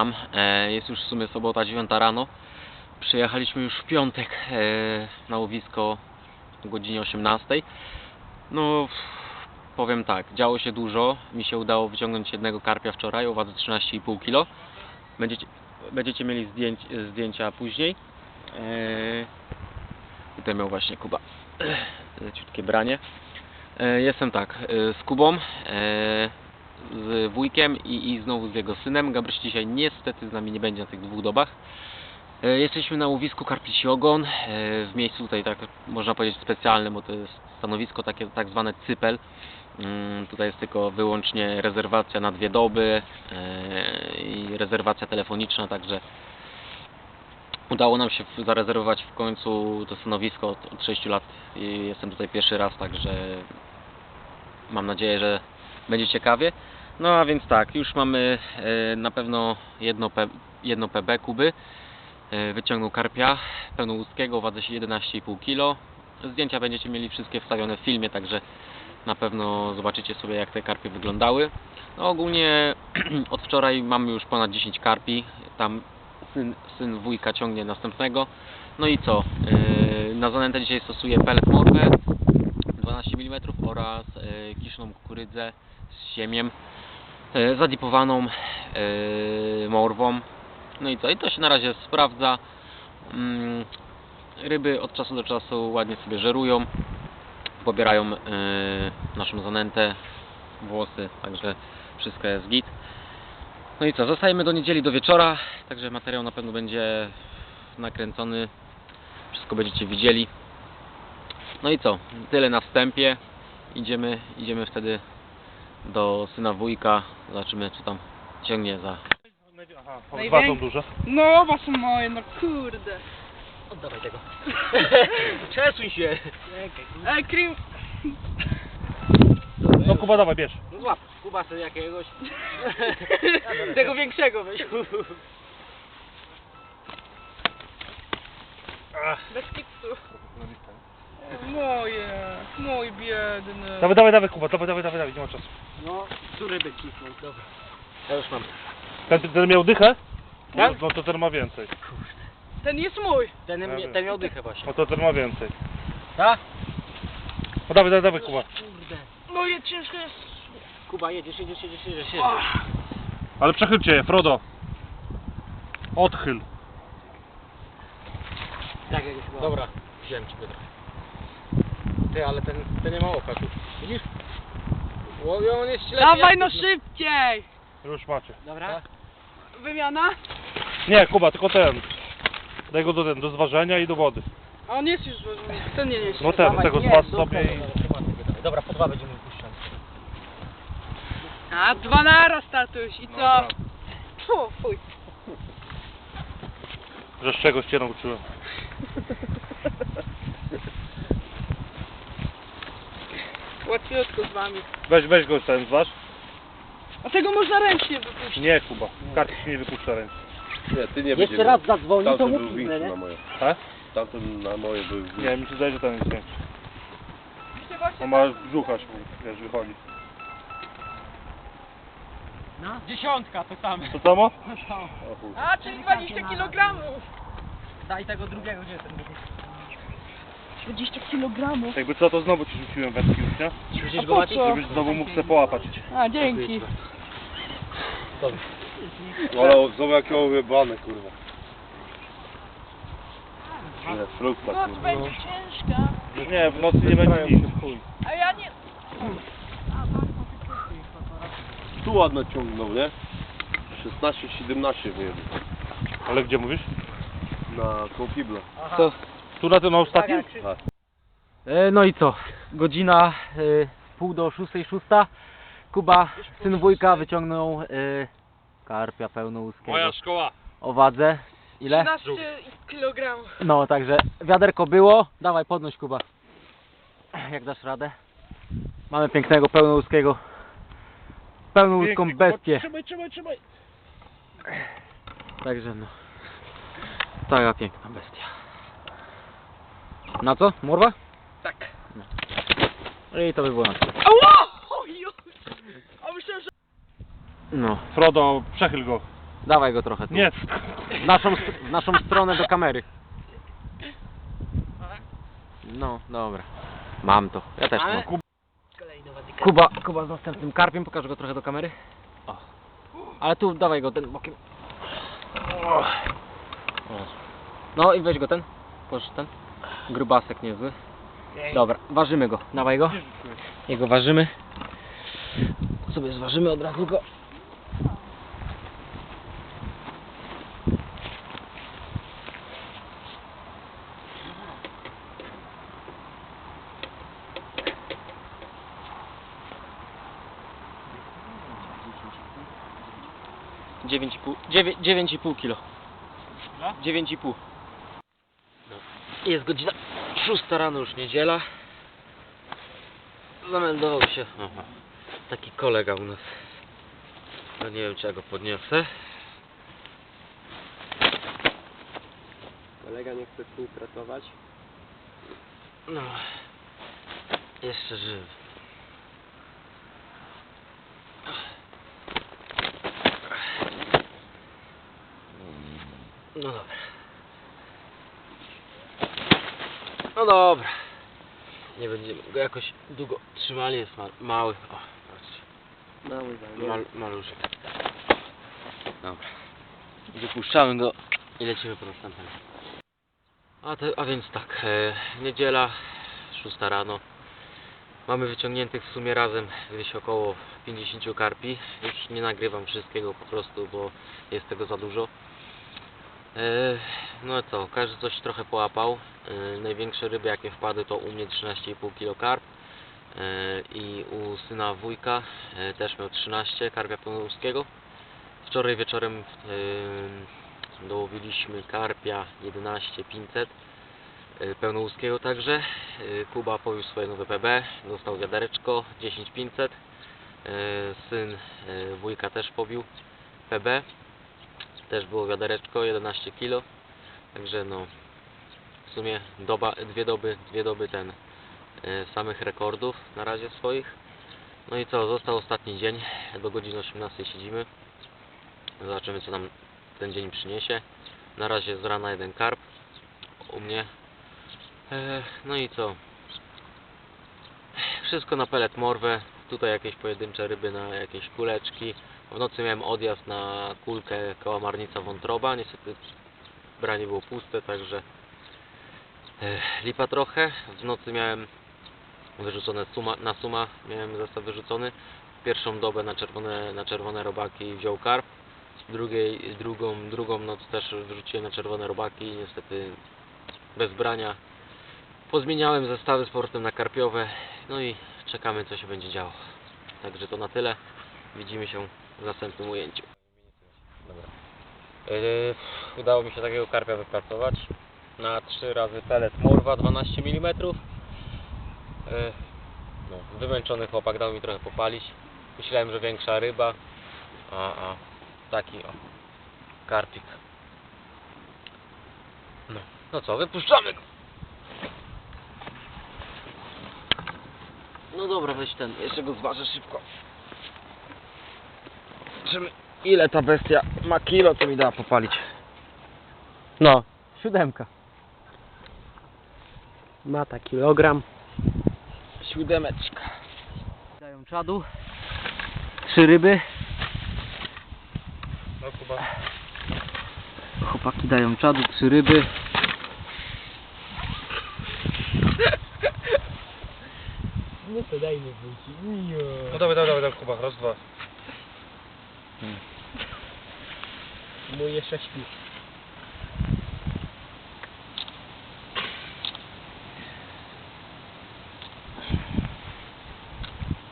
Witam. E, Jest już w sumie sobota 9 rano. Przyjechaliśmy już w piątek e, na łowisko o godzinie 18. No, powiem tak, działo się dużo. Mi się udało wyciągnąć jednego karpia wczoraj o wadze 13,5 kg. Będziecie, będziecie mieli zdjęć, zdjęcia później. E, Tutaj miał właśnie Kuba leciutkie branie. Jestem tak, z Kubą. Z wujkiem i, i znowu z jego synem. Gabryś dzisiaj niestety z nami nie będzie na tych dwóch dobach. E, Jesteśmy na łowisku Karpici Ogon, e, w miejscu tutaj tak można powiedzieć specjalnym, bo to jest stanowisko takie tak zwane cypel. Mm, Tutaj jest tylko wyłącznie rezerwacja na dwie doby e, i rezerwacja telefoniczna, także udało nam się zarezerwować w końcu to stanowisko od, od 6 lat jestem tutaj pierwszy raz, także mam nadzieję, że będzie ciekawie. No a więc tak, już mamy e, na pewno jedno, jedno PB Kuby. E, wyciągnął karpia pełnołudzkiego o wadze 11,5 kg. Zdjęcia będziecie mieli wszystkie wstawione w filmie, także na pewno zobaczycie sobie jak te karpie wyglądały. No ogólnie od wczoraj mamy już ponad 10 karpi. Tam syn, syn wujka ciągnie następnego. No i co? E, na zanętę dzisiaj stosuję pellet morwę 12 mm oraz e, kiszną kukurydzę z siemiem e, zadipowaną e, morwą. No i co? I to się na razie sprawdza. Mm, Ryby od czasu do czasu ładnie sobie żerują, pobierają naszą zanętę, włosy, także wszystko jest git. No i co? Zostajemy do niedzieli do wieczora, także materiał na pewno będzie nakręcony. Wszystko będziecie widzieli. No i co? Tyle na wstępie. Idziemy, idziemy wtedy do syna wujka. Zobaczymy co tam ciągnie za. Aha, dwa są duże. No, was są moje, no kurde. Oddawaj tego. Przesuń się. Ej, Krim, No Kuba dawaj, bierz. No złap. Kuba sobie jakiegoś. tego większego weź. Bez kipsu. Moje, mój biedny. Dawaj, dawaj, dawaj Kuba, dawaj, dawaj, dawaj, dawaj, nie ma czasu. No, tu ryby cisną, dobra. Ja już mam. Ten, ten miał dychę? No, Tak? no to ten ma więcej. Ten jest mój. Ten, Dobra. ten miał dychę właśnie. No to ten ma więcej. Tak? No dawaj, dawaj, dawaj Kuba. Kurde. Moje ciężkie jest. Kuba, jedziesz, jedziesz, jedziesz, jedziesz. jedziesz. Ach, Ale przechylcie je, Frodo. Odchyl. Tak, jak chyba. Dobra, wziąłem ciebie trochę. Ty, ale ten, ten nie ma oka tu. Widzisz? Łowią, on jest ślepy. Dawaj jak no szybciej. Już macie. Dobra. Wymiana? Nie, Kuba, tylko ten. Daj go do, ten, do zważenia i do wody. A on jest już złożony. Ten nie jest. No ten, Dawaj, tego zważ sobie dobra, i... dobra, po dwa będziemy puszczać. A, dwa naraz, tatuś. I co? Dobra. Fu, fuj. Że z czegoś cię nauczyłem. Łatwiutko z wami. Weź, weź go ten zważ. A tego można ręcznie wypuścić. Nie Kuba, karty się nie wypuszcza ręce. Nie, ty nie Jeszcze będziesz raz zadzwoni, to Tamten mu był pisnę, większy nie? na moje. Tak? Tamten na moje był większy. Nie, mi się zdaje, że ten jest większy. On ma brzucha, wiesz, wychodzi. No, dziesiątka to samo. To samo? O chuj. A, czyli 20 kg. Daj tego drugiego, gdzie jest ten drugi? 20 kg. Jakby co, to znowu ci rzuciłem wędki już, nie? A po co? Żebyś znowu mógł se połapać. A, dzięki. Ale zobacz jakie ojebane kurwa. Nie, frukta Noc kurwa. będzie ciężka. Nie, w nocy nie będzie nic. A ja nie... Tu ładno ciągnął, nie? 16-17 wyjechał. Ale gdzie mówisz? Na kołkibla. To, Tu na tym na ostatnim? Tak. E, No i co? Godzina e, pół do szóstej, szósta. Kuba, syn wujka, wyciągnął e, karpia pełnołuskiego szkoła. o wadze. Ile? 13 kg. No, także wiaderko było. Dawaj, podnoś Kuba. Jak dasz radę? Mamy pięknego pełnołuskiego. Pełnołuską bestię. Trzymaj, trzymaj, trzymaj. Także no. Taka piękna bestia. Na co? Morwa? Tak. No i to by było na tyle. Ała! Oj, oj. A myślałem, że... No, Frodo, przechyl go. dawaj go trochę tu. Nie. W naszą, st- w naszą stronę do kamery. No, dobra. Mam to. Ja też mam. Kuba, Kuba z następnym karpiem, pokażę go trochę do kamery. O. Ale tu dawaj go ten bokiem. No i weź go ten. Pożycz ten. Grubasek niezły. Dobra, ważymy go. Dawaj go. Jego ważymy. Sobie zważymy od razu go. Dziewięć i pół, dziewię- dziewięć i pół kilo. Dziewięć i pół. Jest godzina szósta rano, już niedziela. Zameldował się aha, taki kolega u nas. No nie wiem czy ja go podniosę. Kolega nie chce współpracować. No. Jeszcze żywy. No dobra. No dobra. Nie będziemy go jakoś długo trzymali, jest ma mały. O, patrzcie. Mały Mal maluszek. Dobra. Wypuszczamy go i lecimy po następnym. A, te, a więc tak, e, niedziela, 6 rano. Mamy wyciągniętych w sumie razem gdzieś około 50 karpi. Już nie nagrywam wszystkiego po prostu, bo jest tego za dużo. E, no co, każdy coś trochę połapał. E, największe ryby jakie wpadły to u mnie 13,5 kg karp. E, I u syna wujka też miał 13 karpia pełnołuskiego. Wczoraj wieczorem dołowiliśmy karpia 11,500 e, pełnołuskiego także. Kuba powiózł swoje nowe PB, dostał wiadereczko 10500. E, Syn wujka też pobił PB. Też było wiadereczko 11 kg. Także no w sumie doba, dwie doby, dwie doby ten e, samych rekordów na razie swoich. No i co, został ostatni dzień, do godziny 18 siedzimy. Zobaczymy co nam ten dzień przyniesie. Na razie z rana jeden karp u mnie. E, no i co? Wszystko na pelet morwę. Tutaj jakieś pojedyncze ryby na jakieś kuleczki. W nocy miałem odjazd na kulkę kałamarnica wątroba. Niestety branie było puste, także e, lipa trochę. W nocy miałem wyrzucone suma, na suma, miałem zestaw wyrzucony. Pierwszą dobę na czerwone, na czerwone robaki wziął karp. Drugiej, drugą, drugą noc też wyrzuciłem na czerwone robaki, niestety bez brania. Pozmieniałem zestawy z portem na karpiowe, no i czekamy co się będzie działo. Także to na tyle. Widzimy się w następnym ujęciu. Dobra. Yy, udało mi się takiego karpia wypracować. Na 3 razy pelet morwa 12 mm. Yy, no, wymęczony chłopak dał mi trochę popalić. Myślałem, że większa ryba, a, a taki o karpik. No, no co, wypuszczamy go. No dobra, weź ten, jeszcze go zważę szybko. Zobaczymy ile ta bestia ma kilo, to mi da popalić. No, siódemka. Mata kilogram. Siódemeczka. Dają czadu. Trzy ryby. No Kuba. Chłopaki dają czadu, trzy ryby. No to dajmy wrócić. No dawaj, dawaj, dawaj, Kuba, raz, dwa. Moje sześciu.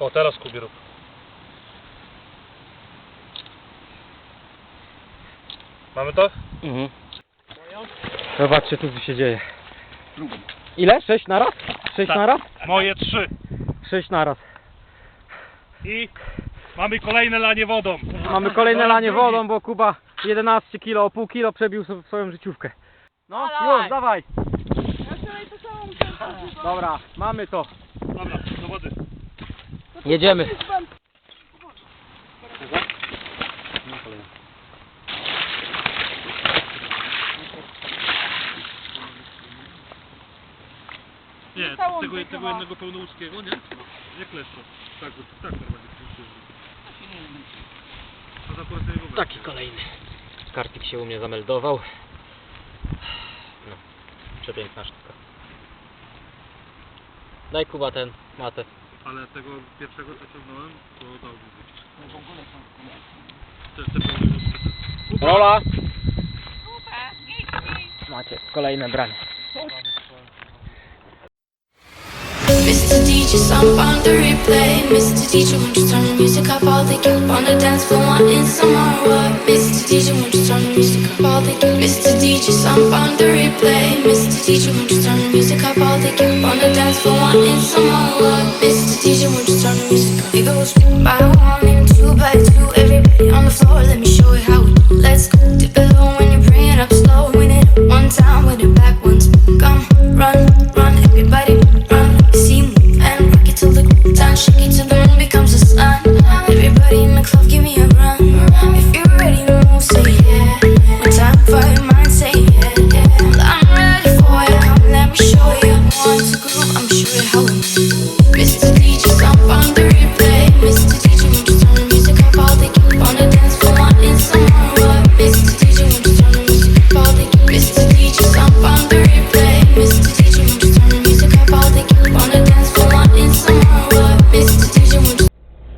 O, teraz Kubie rób. Mamy to? Mhm. Zobaczcie tu co się dzieje. Ile? Sześć na raz? Sześć Tak. na raz? Moje trzy. Sześć na raz. I mamy kolejne lanie wodą. Mamy kolejne lanie wodą, bo Kuba 11 kilo, o pół kilo przebił sobie swoją życiówkę. No, Dawaj. już, dawaj. Ja wczoraj to samo musiałem zrobić, bo- Dobra, mamy to. Dobra, do wody. Jedziemy. Nie, Zostało tego, mi tego jednego pełnołudzkiego, nie? Jak leszczo. Tak, tak normalnie funkcjonuje. A za porę sobie go Taki kolejny. Karpik się u mnie zameldował. No, przepiękna sztuka. Daj Kuba ten matę. Ale tego pierwszego co ciągnąłem, to dał mi być. Rola! Macie kolejne branie. Mr. DJ, some on the replay. Mr. DJ, won't you turn the music up? All they keep on the dance floor wanting some more. What? Mr. DJ, won't you turn the music up? All they keep. Mr. DJ, some on the replay. Mr. DJ, won't you turn the music up? All they keep on the dance floor wanting some more. What? Mr. DJ, won't you turn the music up? It goes by one and two by two. Everybody on the floor, let me show you how we do. Let's go dip it low when you bring it up slow. Win it one time with it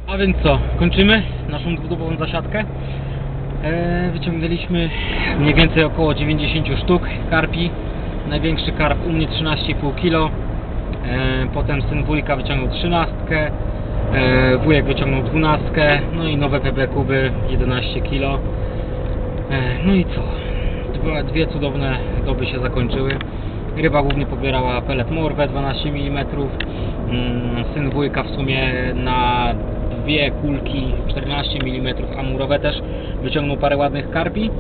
A więc co, kończymy naszą dwudobową zasiadkę. E, wyciągnęliśmy mniej więcej około 90 sztuk karpi. Największy karp u mnie 13,5 kg. E, potem syn wujka wyciągnął 13. E, wujek wyciągnął 12. No i nowe PB kuby 11 kg. E, no i co? Dwie cudowne doby się zakończyły. Ryba głównie pobierała pelet morwę 12 mm. Mm, Syn wujka w sumie na dwie kulki 14 mm amurowe też wyciągnął parę ładnych karpi.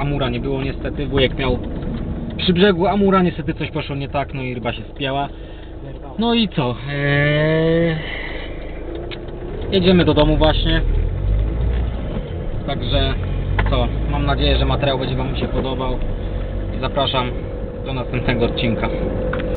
Amura nie było niestety, wujek miał przy brzegu Amura, niestety coś poszło nie tak, no i ryba się spięła. No i co? Eee, jedziemy do domu właśnie. Także co? Mam nadzieję, że materiał będzie Wam się podobał. Zapraszam do następnego odcinka.